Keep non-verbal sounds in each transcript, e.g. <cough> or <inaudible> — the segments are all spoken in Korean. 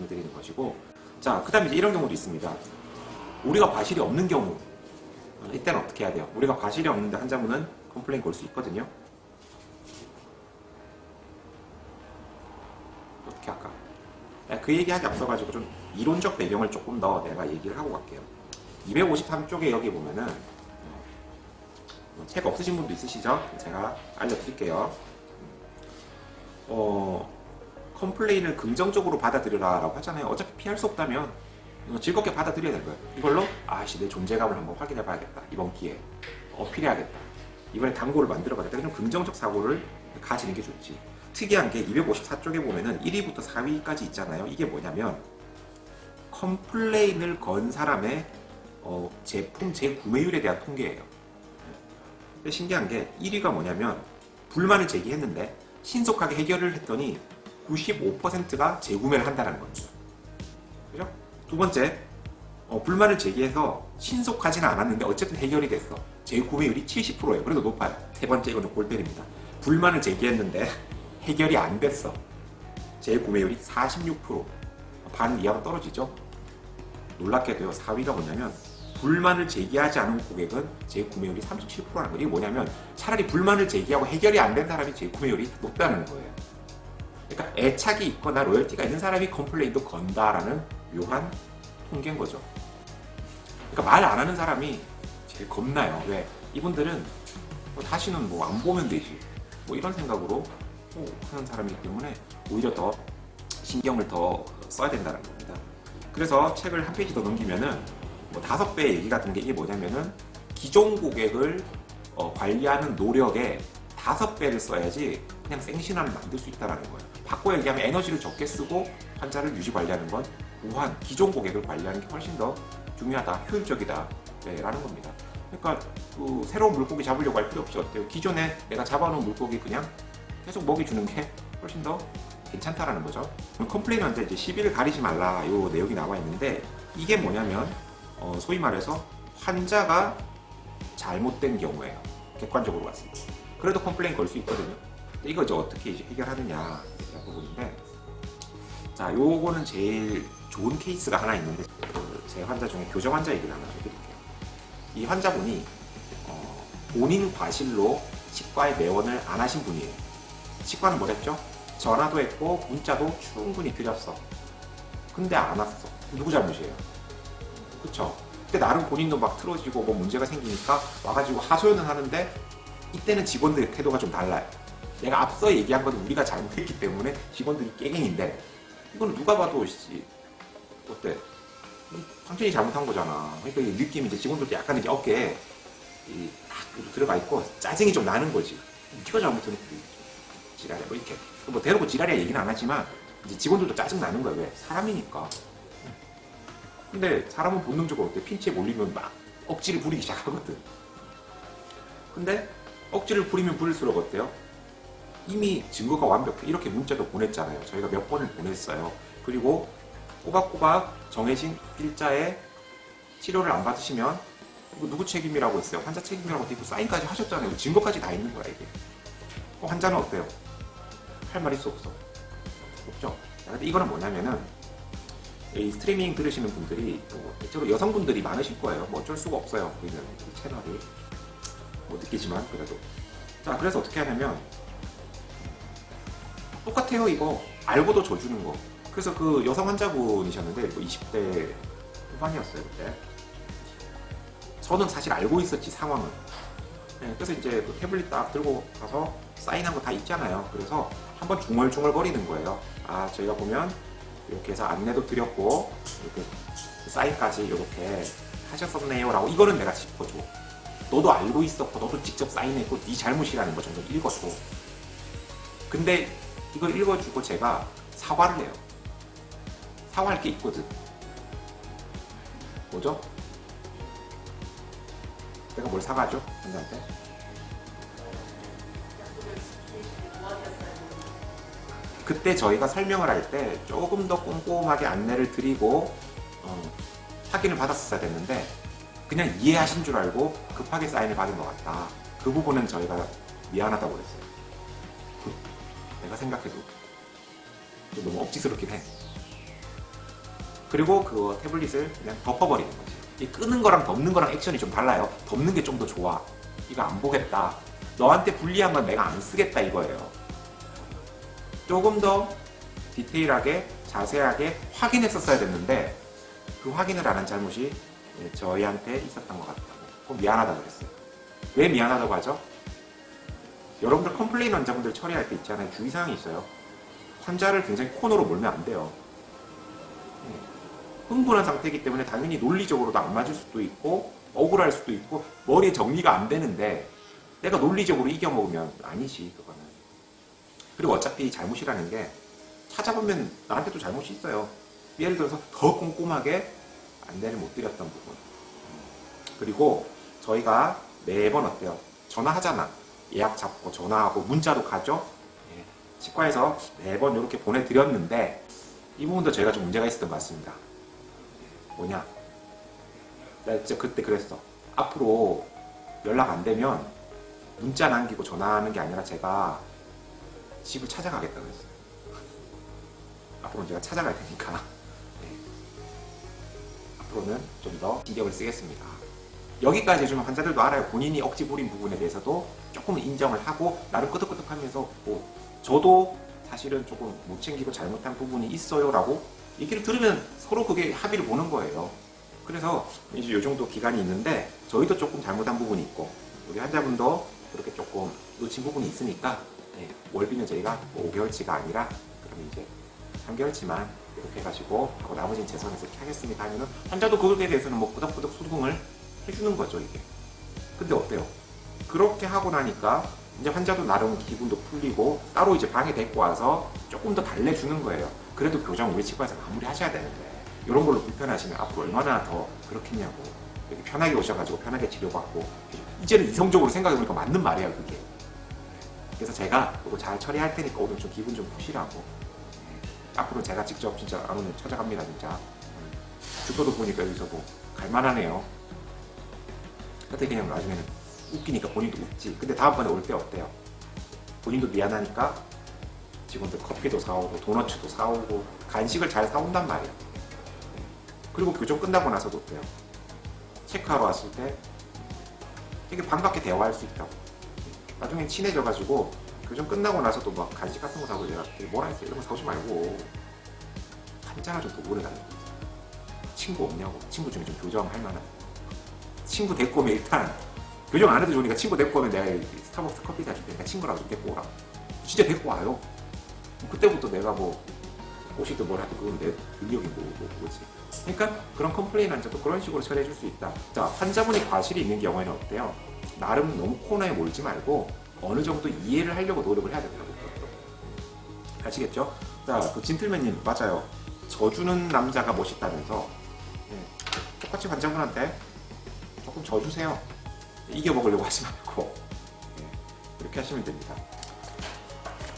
말씀을 드리는 것이고 자 그 다음에 이제 이런 경우도 있습니다. 우리가 과실이 없는 경우 어, 이때는 어떻게 해야 돼요? 우리가 과실이 없는데 환자분은 컴플레인 걸 수 있거든요. 어떻게 할까? 네, 그 얘기하기 앞서가지고 좀 이론적 배경을 조금 더 내가 얘기를 하고 갈게요. 253쪽에 여기 보면은 어, 책 없으신 분도 있으시죠? 제가 알려드릴게요. 어, 컴플레인을 긍정적으로 받아들여라라고 하잖아요. 어차피 피할 수 없다면 즐겁게 받아들여야 될 거예요. 이걸로 아씨 내 존재감을 한번 확인해봐야겠다. 이번 기회에 어필해야겠다. 이번에 단골을 만들어봐야겠다. 이런 긍정적 사고를 가지는 게 좋지. 특이한 게 254쪽에 보면은 1위부터 4위까지 있잖아요. 이게 뭐냐면 컴플레인을 건 사람의 어, 제품 재구매율에 대한 통계예요. 신기한 게 1위가 뭐냐면 불만을 제기했는데 신속하게 해결을 했더니 95%가 재구매를 한다는 겁니다. 그죠? 두 번째, 어, 불만을 제기해서 신속하지는 않았는데 어쨌든 해결이 됐어. 재구매율이 70%예요. 그래도 높아요. 세 번째 이거는 골 때립니다. 불만을 제기했는데 <laughs> 해결이 안 됐어. 재구매율이 46%. 반 이하로 떨어지죠? 놀랍게도요. 4위가 뭐냐면 불만을 제기하지 않은 고객은 재구매율이 37%라는 거예요. 이게 뭐냐면 차라리 불만을 제기하고 해결이 안 된 사람이 재구매율이 높다는 거예요. 그러니까 애착이 있거나 로열티가 있는 사람이 컴플레인도 건다라는 묘한 통계인 거죠. 그러니까 말 안 하는 사람이 제일 겁나요. 왜? 이분들은 뭐 다시는 뭐 안 보면 되지. 뭐 이런 생각으로 뭐 하는 사람이기 때문에 오히려 더 신경을 더 써야 된다는 겁니다. 그래서 책을 한 페이지 더 넘기면은 뭐 다섯 배 얘기 같은 게 이게 뭐냐면은 기존 고객을 어, 관리하는 노력에 다섯 배를 써야지 그냥 생신환을 만들 수 있다는 거예요. 바꿔 얘기하면 에너지를 적게 쓰고 환자를 유지 관리하는 건 우한 기존 고객을 관리하는 게 훨씬 더 중요하다, 효율적이다, 네, 라는 겁니다. 그러니까 그 새로운 물고기 잡으려고 할 필요 없이 어때요? 기존에 내가 잡아놓은 물고기 그냥 계속 먹이 주는 게 훨씬 더 괜찮다라는 거죠. 컴플레인한테 이제 시비를 가리지 말라 요 내용이 나와 있는데 이게 뭐냐면 어, 소위 말해서 환자가 잘못된 경우에요. 객관적으로 봤을 때. 그래도 컴플레인 걸 수 있거든요. 이거 이제 어떻게 이제 해결하느냐 이 부분인데 자 요거는 제일 좋은 케이스가 하나 있는데 그제 환자 중에 교정 환자 얘기를 하나 해드릴게요. 이 환자분이 어, 본인 과실로 치과에 내원을 안 하신 분이에요. 치과는 뭐랬죠? 전화도 했고 문자도 충분히 드렸어. 근데 안 왔어. 누구 잘못이에요? 그쵸? 그때 나름 본인도 막 틀어지고 뭐 문제가 생기니까 와가지고 하소연은 하는데 이때는 직원들의 태도가 좀 달라요. 내가 앞서 얘기한 건 우리가 잘못했기 때문에 직원들이 깨갱인데 이거는 누가 봐도 씨 어때? 당신이 잘못한 거잖아. 그러니까 이 느낌이 이제 직원들도 약간 이제 어깨에 이딱 들어가 있고 짜증이 좀 나는 거지. 네가 잘못했는데 지랄이야 뭐 이렇게 뭐 대놓고 지랄이야 얘기는 안 하지만 이제 직원들도 짜증 나는 거야 왜 사람이니까. 근데 사람은 본능적으로 어때 핀치에 몰리면 막 억지를 부리기 시작하거든. 근데 억지를 부리면 부릴수록 어때요? 이미 증거가 완벽해. 이렇게 문자도 보냈잖아요. 저희가 몇 번을 보냈어요. 그리고 꼬박꼬박 정해진 일자에 치료를 안 받으시면 이거 누구 책임이라고 했어요? 환자 책임이라고 했고 사인까지 하셨잖아요. 증거까지 다 있는 거야 이게. 그럼 환자는 어때요? 할 말 있어 없어? 없죠. 자, 근데 이거는 뭐냐면은 이 스트리밍 들으시는 분들이 뭐 대체로 여성분들이 많으실 거예요. 뭐 어쩔 수가 없어요. 보이는 이 채널이 뭐 느끼지만 그래도 자 그래서 어떻게 하냐면 똑같아요 이거 알고도 줘주는 거. 그래서 그 여성 환자분이셨는데 뭐 20대 후반이었어요 그때. 저는 사실 알고 있었지 상황은. 네, 그래서 이제 그 태블릿 딱 들고 가서 사인한 거 다 있잖아요. 그래서 한번 중얼중얼 거리는 거예요. 아 저희가 보면 이렇게 해서 안내도 드렸고 이렇게 사인까지 이렇게 하셨었네요 라고 이거는 내가 짚어줘. 너도 알고 있었고 너도 직접 사인했고 네 잘못이라는 거 정도 읽어줘. 근데 이걸 읽어주고 제가 사과를 해요. 사과할 게 있거든. 뭐죠? 내가 뭘 사과하죠? 환자한테? 그때 저희가 설명을 할 때 조금 더 꼼꼼하게 안내를 드리고 어, 확인을 받았어야 됐는데 그냥 이해하신 줄 알고 급하게 사인을 받은 것 같다. 그 부분은 저희가 미안하다고 그랬어요. 그, 내가 생각해도 좀 너무 억지스럽긴 해. 그리고 그 태블릿을 그냥 덮어버리는 거지. 이 끄는 거랑 덮는 거랑 액션이 좀 달라요. 덮는 게 좀 더 좋아. 이거 안 보겠다. 너한테 불리한 건 내가 안 쓰겠다 이거예요. 조금 더 디테일하게 자세하게 확인했었어야 됐는데 그 확인을 안 한 잘못이 예, 저희한테 있었던 것 같다고. 그럼 미안하다고 그랬어요. 왜 미안하다고 하죠? 여러분들 컴플레인 환자분들 처리할 때 있잖아요. 주의사항이 있어요. 환자를 굉장히 코너로 몰면 안 돼요. 예. 흥분한 상태이기 때문에 당연히 논리적으로도 안 맞을 수도 있고 억울할 수도 있고 머리에 정리가 안 되는데 내가 논리적으로 이겨먹으면 아니지 그거는. 그리고 어차피 잘못이라는 게 찾아보면 나한테도 잘못이 있어요. 예를 들어서 더 꼼꼼하게 안내를 못 드렸던 부분. 그리고 저희가 매번 어때요? 전화하잖아. 예약 잡고 전화하고 문자도 가죠. 예. 치과에서 매번 이렇게 보내드렸는데 이 부분도 저희가 좀 문제가 있었던 것 같습니다. 예. 뭐냐? 나 진짜 그때 그랬어. 앞으로 연락 안 되면 문자 남기고 전화하는 게 아니라 제가 집을 찾아가겠다 그랬어요. <laughs> 앞으로는 제가 찾아갈 테니까 네. 앞으로는 좀 더 신경을 쓰겠습니다. 여기까지 해주면 환자들도 알아요. 본인이 억지 부린 부분에 대해서도 조금 인정을 하고 나름 끄덕끄덕하면서 뭐 저도 사실은 조금 못 챙기고 잘못한 부분이 있어요라고 얘기를 들으면 서로 그게 합의를 보는 거예요. 그래서 이제 요 정도 기간이 있는데 저희도 조금 잘못한 부분이 있고 우리 환자분도 그렇게 조금 놓친 부분이 있으니까 네, 월비는 저희가 뭐 5개월치가 아니라 그러면 이제 3개월치만 이렇게 해가지고 하고 나머지는 재선에서 이렇게 하겠습니다 하면은 환자도 그거에 대해서는 뭐 꾸덕꾸덕 수긍을 해주는 거죠 이게. 근데 어때요? 그렇게 하고 나니까 이제 환자도 나름 기분도 풀리고 따로 이제 방에 데리고 와서 조금 더 달래주는 거예요. 그래도 교정 우리 치과에서 마무리 하셔야 되는데 이런 걸로 불편하시면 앞으로 얼마나 더 그렇겠냐고 이렇게 편하게 오셔가지고 편하게 치료받고 이제는 이성적으로 생각해보니까 맞는 말이에요 그게. 그래서 제가 이거 잘 처리할 테니까 오늘 좀 기분 좀 푸시라고. 앞으로 제가 직접 진짜 안 오늘 찾아갑니다 진짜. 주소도 보니까 여기서 뭐 갈만하네요 하여튼 그냥 나중에는 웃기니까 본인도 웃지. 근데 다음번에 올 때 어때요? 본인도 미안하니까 직원들 커피도 사오고 도너츠도 사오고 간식을 잘 사온단 말이에요. 그리고 교정 끝나고 나서도 어때요? 체크하러 왔을 때 되게 반갑게 대화할 수 있다고. 나중에 친해져가지고 교정 끝나고 나서도 막 간식 같은 거 사고 되게 뭐라 했어? 이런 거 사오지 말고 한잔을 좀더 오래 다니고 친구 없냐고. 친구 중에 좀 교정할 만한 친구 데리고 오면 일단 교정 안 해도 좋으니까 친구 데리고 오면 내가 이 스타벅스 커피 사줄 테니까 친구라고 좀 데리고 오라고. 진짜 데리고 와요. 그때부터 내가 뭐 꼬시든 뭘 하든 그건 내 능력이 뭐, 뭐, 뭐지. 그러니까 그런 컴플레인 환자도 그런 식으로 처리해 줄 수 있다. 자 환자분이 과실이 있는 경우에는 어때요? 나름 너무 코너에 몰지 말고 어느 정도 이해를 하려고 노력을 해야 된다고 아시겠죠? 자, 그 진틀맨님 맞아요. 져주는 남자가 멋있다면서? 예, 똑같이 환자분한테 조금 져주세요. 이겨 먹으려고 하지 말고 예, 이렇게 하시면 됩니다.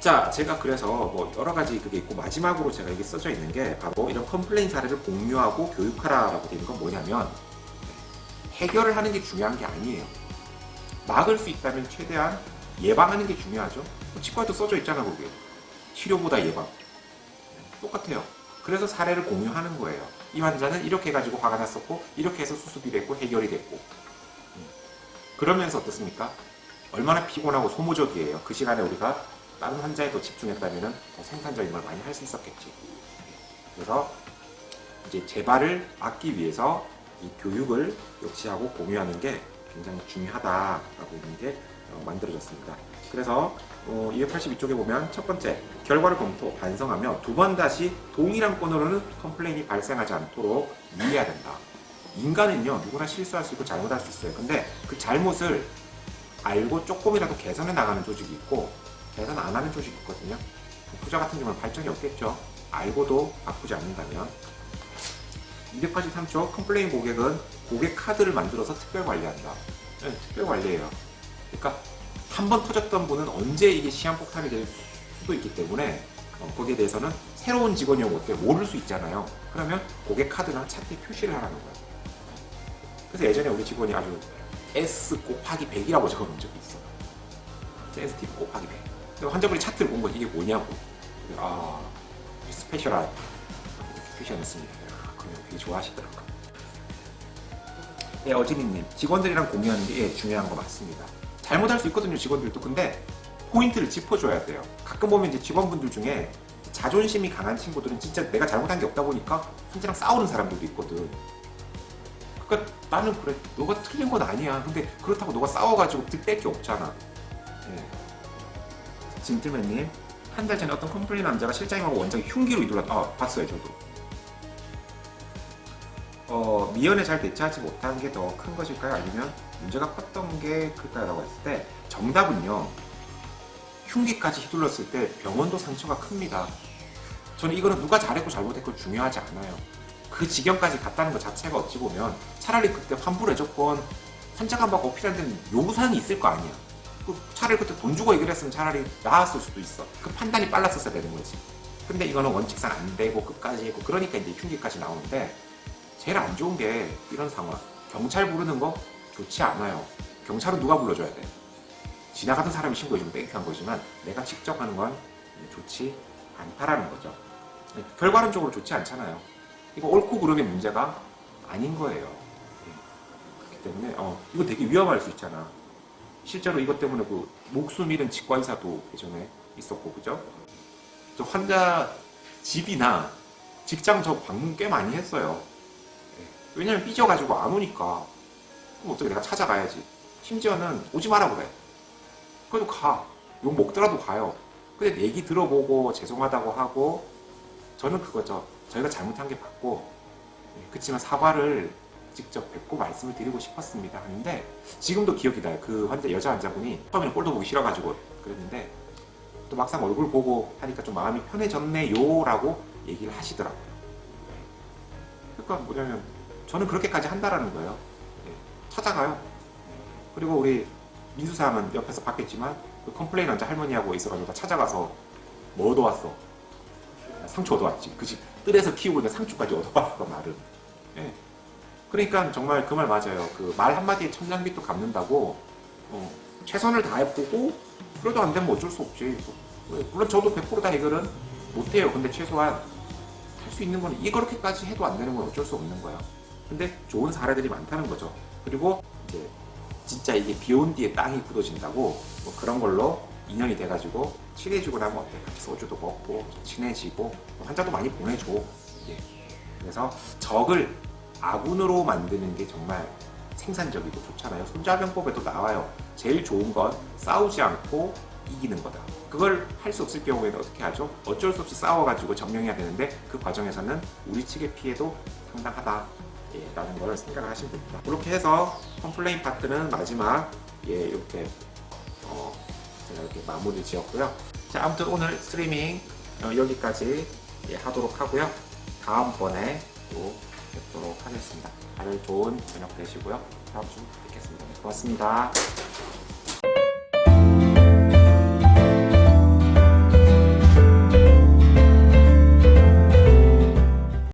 자, 제가 그래서 뭐 여러 가지 그게 있고 마지막으로 제가 이게 써져 있는 게 바로 이런 컴플레인 사례를 공유하고 교육하라라고 되는 건 뭐냐면 해결을 하는 게 중요한 게 아니에요. 막을 수 있다면 최대한 예방하는 게 중요하죠. 치과에도 써져 있잖아, 그게. 치료보다 예방. 똑같아요. 그래서 사례를 공유하는 거예요. 이 환자는 이렇게 해가지고 화가 났었고, 이렇게 해서 수습이 됐고, 해결이 됐고. 음. 그러면서 어떻습니까? 얼마나 피곤하고 소모적이에요. 그 시간에 우리가 다른 환자에 더 집중했다면 더 생산적인 걸 많이 할 수 있었겠지. 그래서 이제 재발을 막기 위해서 이 교육을 역시하고 공유하는 게 굉장히 중요하다라고 있는 게 어, 만들어졌습니다. 그래서 어, 282쪽에 보면 첫 번째 결과를 검토 반성하며 두 번 다시 동일한 건으로는 컴플레인이 발생하지 않도록 유의해야 된다. 인간은요 누구나 실수할 수 있고 잘못할 수 있어요. 근데 그 잘못을 알고 조금이라도 개선해 나가는 조직이 있고 개선 안 하는 조직이 있거든요. 부자 같은 경우는 발전이 없겠죠. 알고도 바꾸지 않는다면 283쪽 컴플레인 고객은 고객 카드를 만들어서 특별 관리한다. 네, 특별 관리예요. 그러니까 한 번 터졌던 분은 언제 이게 시한폭탄이 될 수도 있기 때문에 어, 거기에 대해서는 새로운 직원이 오면 어때 모를 수 있잖아요. 그러면 고객 카드나 차트에 표시를 하라는 거예요. 그래서 예전에 우리 직원이 아주 S 곱하기 100이라고 적어놓은 적이 있어. 센스티브 곱하기 100. 근데 환자분이 차트를 본거 이게 뭐냐고. 아, 스페셜한 이렇게 표시가 있습니다. 아, 그러면 되게 좋아하시더라고요. 예, 어진이님 직원들이랑 공유하는 게 예, 중요한 거 맞습니다. 잘못할 수 있거든요 직원들도 근데 포인트를 짚어줘야 돼요. 가끔 보면 이제 직원분들 중에 자존심이 강한 친구들은 진짜 내가 잘못한 게 없다 보니까 상대랑 싸우는 사람들도 있거든. 그러니까 나는 그래 너가 틀린 건 아니야. 근데 그렇다고 너가 싸워가지고 득될 게 없잖아. 예. 진틀맨님 한 달 전에 어떤 컴플레인 남자가 실장님하고 원장이 흉기로 이돌았다. 아 봤어요 저도. 어, 미연에 잘 대처하지 못한 게 더 큰 것일까요? 아니면 문제가 컸던 게 클까요? 라고 했을 때 정답은요. 흉기까지 휘둘렀을 때 병원도 상처가 큽니다. 저는 이거는 누가 잘했고 잘못했고 중요하지 않아요. 그 지경까지 갔다는 것 자체가 어찌 보면 차라리 그때 환불해줬건 환자가 막 어필한 데는 요구사항이 있을 거 아니야. 그 차라리 그때 돈 주고 얘기를 했으면 차라리 나았을 수도 있어. 그 판단이 빨랐었어야 되는 거지. 근데 이거는 원칙상 안 되고 끝까지 했고 그러니까 이제 흉기까지 나오는데 제일 안 좋은 게 이런 상황. 경찰 부르는 거 좋지 않아요. 경찰은 누가 불러줘야 돼? 지나가던 사람이 신고해주면 땡큐한 거지만 내가 직접 하는 건 좋지 않다라는 거죠. 네, 결과론적으로 좋지 않잖아요. 이거 옳고 그름의 문제가 아닌 거예요. 네. 그렇기 때문에 어, 이거 되게 위험할 수 있잖아. 실제로 이것 때문에 그 목숨 잃은 의사도 예전에 있었고 그죠? 저 환자 집이나 직장 저 방문 꽤 많이 했어요. 네. 왜냐면 삐져가지고 안 오니까 그럼 어떻게 내가 찾아가야지. 심지어는 오지 마라 그래. 그래도 가. 욕 먹더라도 가요. 근데 얘기 들어보고 죄송하다고 하고 저는 그거죠. 저희가 잘못한 게 맞고 예, 그렇지만 사과를 직접 뵙고 말씀을 드리고 싶었습니다 하는데 지금도 기억이 나요. 그 환자 여자 환자분이 처음에는 꼴도 보기 싫어가지고 그랬는데 또 막상 얼굴 보고 하니까 좀 마음이 편해졌네요 라고 얘기를 하시더라고요. 그러니까 뭐냐면 저는 그렇게까지 한다라는 거예요. 예, 찾아가요. 그리고 우리 민수사는 옆에서 봤겠지만 그 컴플레인 환자 할머니하고 있어가지고 다 찾아가서 뭐 얻어왔어? 상추 얻어왔지. 그집 뜰에서 키우고 있는 상추까지 얻어왔어 나름. 예. 그러니까 정말 그 말 맞아요. 그 말 한마디에 천냥빚도 갚는다고 어, 최선을 다해보고 그래도 안 되면 어쩔 수 없지. 뭐, 물론 저도 100%다 해결은 못해요. 근데 최소한 할 수 있는 거는 이렇게까지 해도 안 되는 건 어쩔 수 없는 거야. 근데 좋은 사례들이 많다는 거죠. 그리고 이제 진짜 이게 비온 뒤에 땅이 굳어진다고 뭐 그런 걸로 인연이 돼가지고 친해지고 나면 어때? 같이 소주도 먹고 좀 친해지고 환자도 많이 보내줘. 예. 그래서 적을 아군으로 만드는 게 정말 생산적이고 좋잖아요. 손자병법에도 나와요. 제일 좋은 건 싸우지 않고 이기는 거다. 그걸 할 수 없을 경우에는 어떻게 하죠? 어쩔 수 없이 싸워가지고 점령해야 되는데 그 과정에서는 우리 측의 피해도 상당하다. 예, 라는 걸 생각을 하시면 됩니다. 그렇게 해서 컴플레인 파트는 마지막 예, 이렇게 어, 제가 이렇게 마무리 지었고요. 자, 아무튼 오늘 스트리밍 어, 여기까지 예, 하도록 하고요. 다음번에 또 뵙도록 하겠습니다. 다들 좋은 저녁 되시고요. 다음 주 뵙겠습니다. 네, 고맙습니다.